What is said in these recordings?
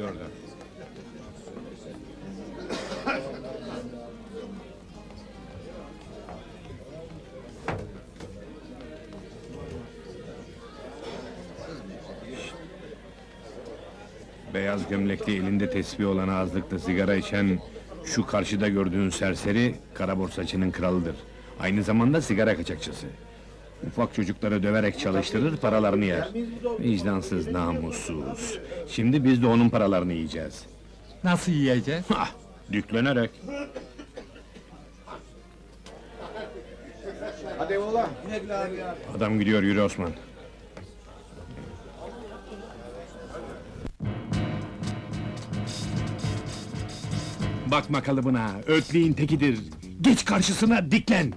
Orada. Beyaz gömlekli elinde tesbih olan ağızlıkta sigara içen şu karşıda gördüğün serseri kara borsacının kralıdır. Aynı zamanda sigara kaçakçısı. Ufak çocukları döverek çalıştırır, paralarını yer. Vicdansız, namussuz. Şimdi biz de onun paralarını yiyeceğiz. Nasıl yiyeceğiz? Hah, düklenerek. Hadi ola. Adam gidiyor, yürü Osman. Bakma kalıbına, ötleğin tekidir. Geç karşısına, diklen.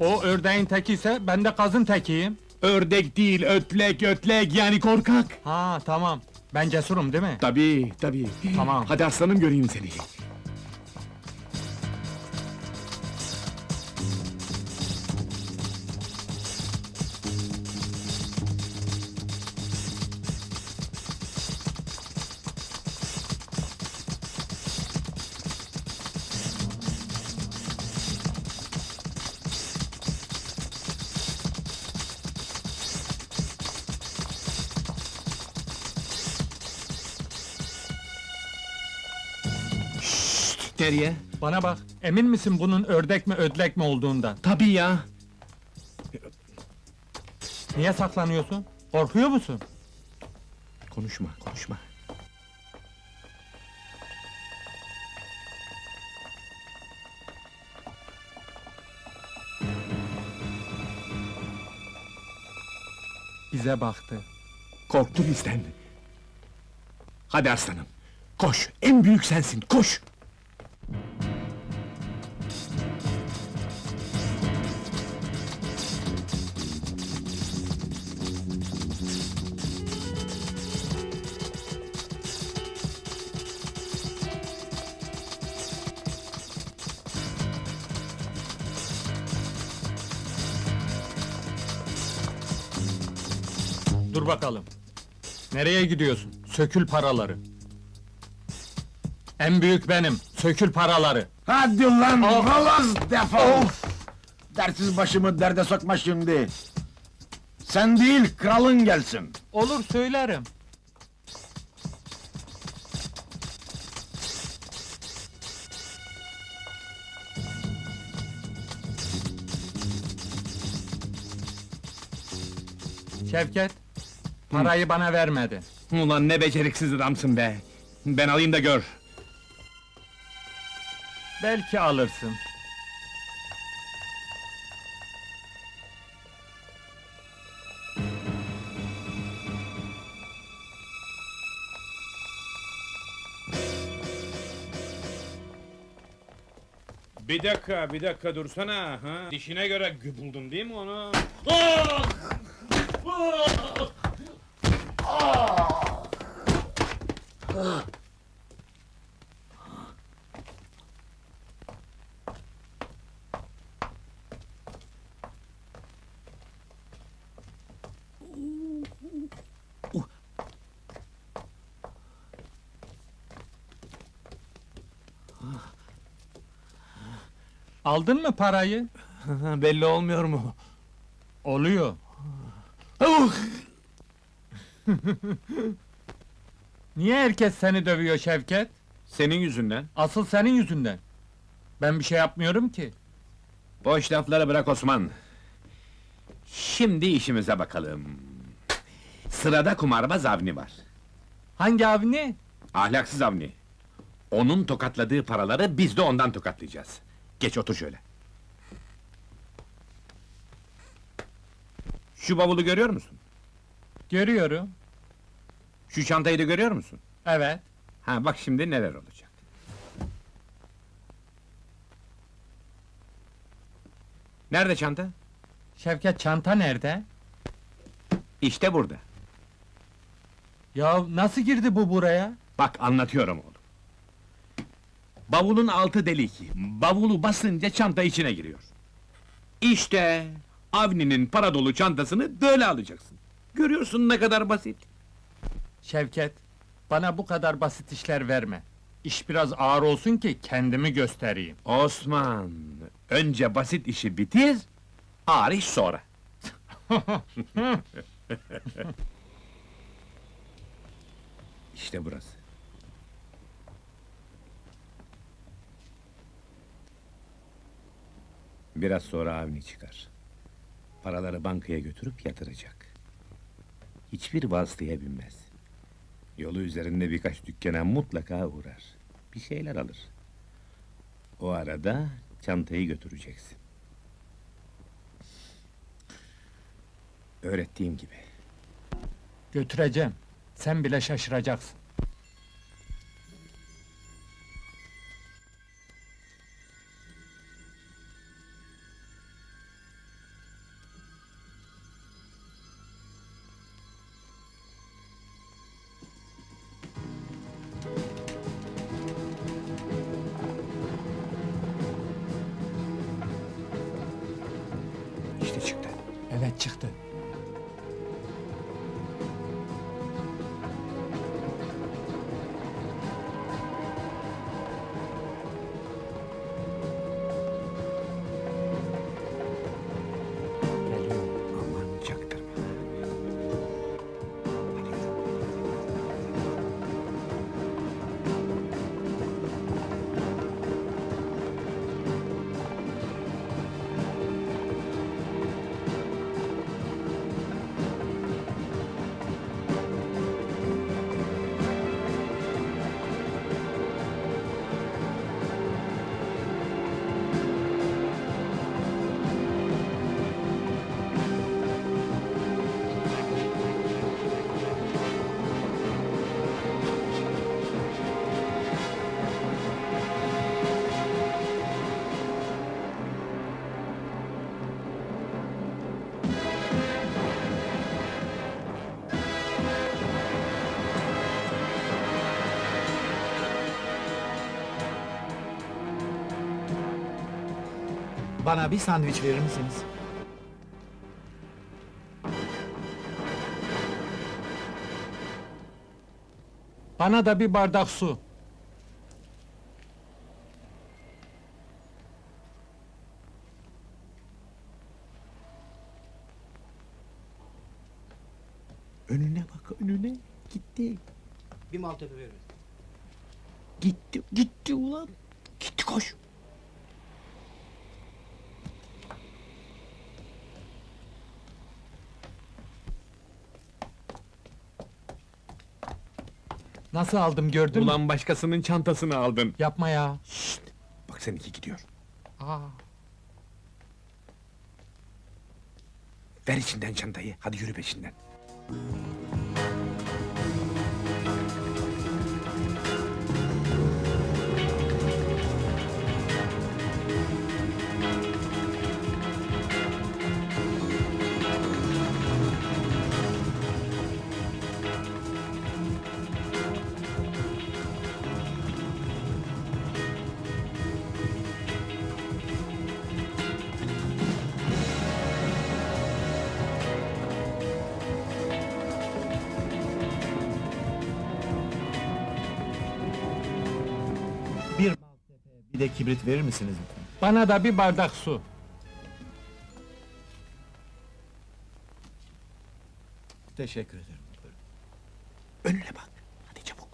O ördeğin teki ise ben de kazın tekiyim. Ördek değil, ötlek, ötlek, yani korkak. Ha tamam. Ben cesurum değil mi? Tabii, tabii. Tamam. Hadi aslanım göreyim seni. Nereye? Bana bak. Emin misin bunun ördek mi ödlek mi olduğundan? Tabii ya. Niye saklanıyorsun? Korkuyor musun? Konuşma, konuşma. Bize baktı. Korktu bizden. Hadi aslanım. Koş, en büyük sensin, koş! Dur bakalım. Nereye gidiyorsun? Sökül paraları. En büyük benim. Sökül paraları. Hadi lan Of! balaz defol! Dersiz başımı derde sokma şimdi. Sen değil kralın gelsin. Olur söylerim. Şevket, parayı bana vermedi. Ulan ne beceriksiz adamsın be! Ben alayım da gör. Belki alırsın. Bir dakika, bir dakika dursana. Ha? Dişine göre buldun değil mi onu? Aldın mı parayı? Belli olmuyor mu? Oluyor. Niye herkes seni dövüyor Şevket? Senin yüzünden. Asıl senin yüzünden. Ben bir şey yapmıyorum ki. Boş lafları bırak Osman. Şimdi işimize bakalım. Sırada kumarbaz Avni var. Hangi ne? Ahlaksız Avni. Onun tokatladığı paraları biz de ondan tokatlayacağız. Geç otur şöyle. Şu bavulu görüyor musun? Görüyorum. Şu çantayı da görüyor musun? Evet. Ha bak şimdi neler olacak. Nerede çanta? Şevket çanta nerede? İşte burada. Ya nasıl girdi bu buraya? Bak anlatıyorum oğlum. Bavulun altı delik. Bavulu basınca çanta içine giriyor. İşte Avni'nin para dolu çantasını böyle alacaksın. Görüyorsun ne kadar basit. Şevket, Bana bu kadar basit işler verme. İş biraz ağır olsun ki kendimi göstereyim. Osman, önce basit işi bitir, ağır iş sonra. işte burası. Biraz sonra Avni çıkar. Paraları bankaya götürüp yatıracak. Hiçbir vasıtaya binmez. Yolu üzerinde birkaç dükkana mutlaka uğrar. Bir şeyler alır. O arada çantayı götüreceksin. Öğrettiğim gibi. Götüreceğim. Sen bile şaşıracaksın. Çıktı. Evet çıktı. Bana bir sandviç verir misiniz? Bana da bir bardak su. Önüne bak önüne. Gitti. Bir Maltepe verin. Gitti. Gitti ulan. Gitti koş. Nasıl aldım gördün mü? Ulan başkasının çantasını aldın. Yapma ya. Bak seninki gidiyor. Aa, Ver içinden çantayı. Hadi yürü peşinden. Bir de kibrit verir misiniz lütfen? bana da bir bardak su. Teşekkür ederim. Önüne bak. Hadi çabuk.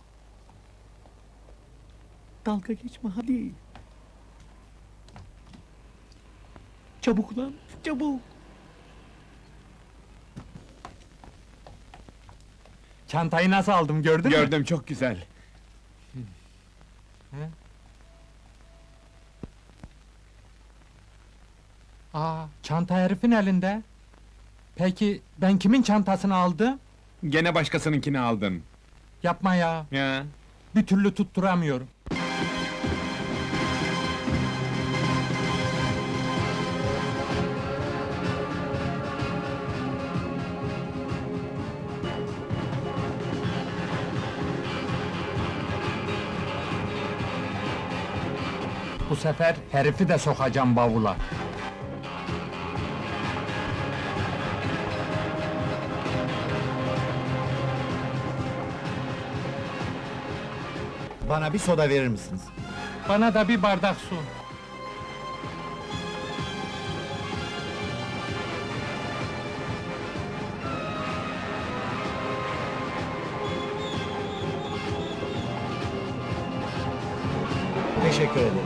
Dalga geçme hadi. Çabuk lan. Çabuk. Çantayı nasıl aldım gördün mü? Gördüm çok güzel. Aa, çanta herifin elinde. Peki ben kimin çantasını aldım? Gene başkasınınkini aldın. Yapma ya. Ya. Bir türlü tutturamıyorum. Bu sefer herifi de sokacağım bavula. Bana bir soda verir misiniz? Bana da bir bardak su. Teşekkür ederim.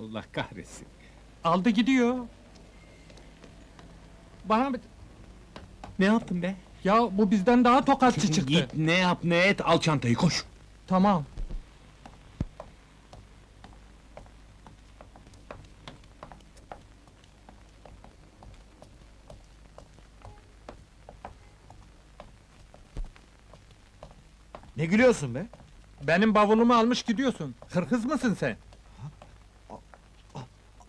Allah kahretsin. aldı gidiyor. Bana bir... Ne yaptın be? Ya bu bizden daha tokatçı çıktı. Git ne yap ne et al çantayı koş. Tamam. Ne gülüyorsun be? Benim bavulumu almış gidiyorsun. Hırkız mısın sen?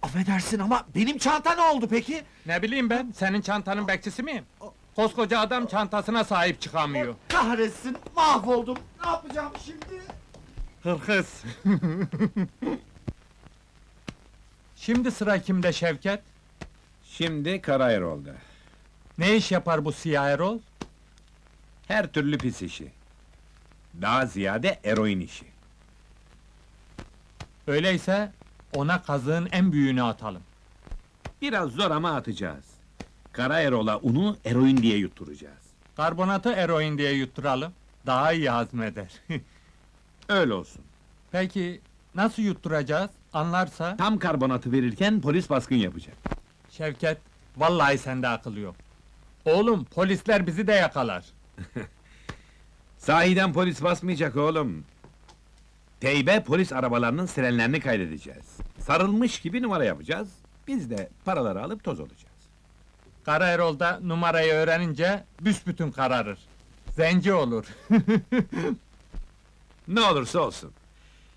Affedersin ama benim çanta ne oldu peki? Ne bileyim ben, senin çantanın bekçisi miyim? Koskoca adam çantasına sahip çıkamıyor. Kahretsin, mahvoldum. Ne yapacağım şimdi? Hırkız. Şimdi sıra kimde Şevket? Şimdi Kara Erol'da. Ne iş yapar bu siyah Erol? Her türlü pis işi. Daha ziyade eroin işi. Öyleyse ona kazığın en büyüğünü atalım. Biraz zor ama atacağız. Kara Erol'a unu eroin diye yutturacağız. Karbonatı eroin diye yutturalım. Daha iyi hazmeder. Öyle olsun. Peki nasıl yutturacağız? Anlarsa? Tam karbonatı verirken polis baskın yapacak. Şevket, vallahi sende akıl yok. Oğlum, polisler bizi de yakalar. Sahiden polis basmayacak oğlum. Teybe polis arabalarının sirenlerini kaydedeceğiz. Sarılmış gibi numara yapacağız. Biz de paraları alıp toz olacağız. Kara Erol da numarayı öğrenince büsbütün kararır. Zenci olur. Ne olursa olsun.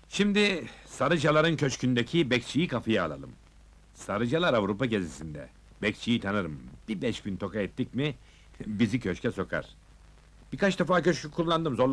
Şimdi Sarıcalar'ın köşkündeki bekçiyi kafaya alalım. Sarıcalar Avrupa gezisinde. Bekçiyi tanırım. Bir beş bin toka ettik mi bizi köşke sokar. Birkaç defa köşkü kullandım zor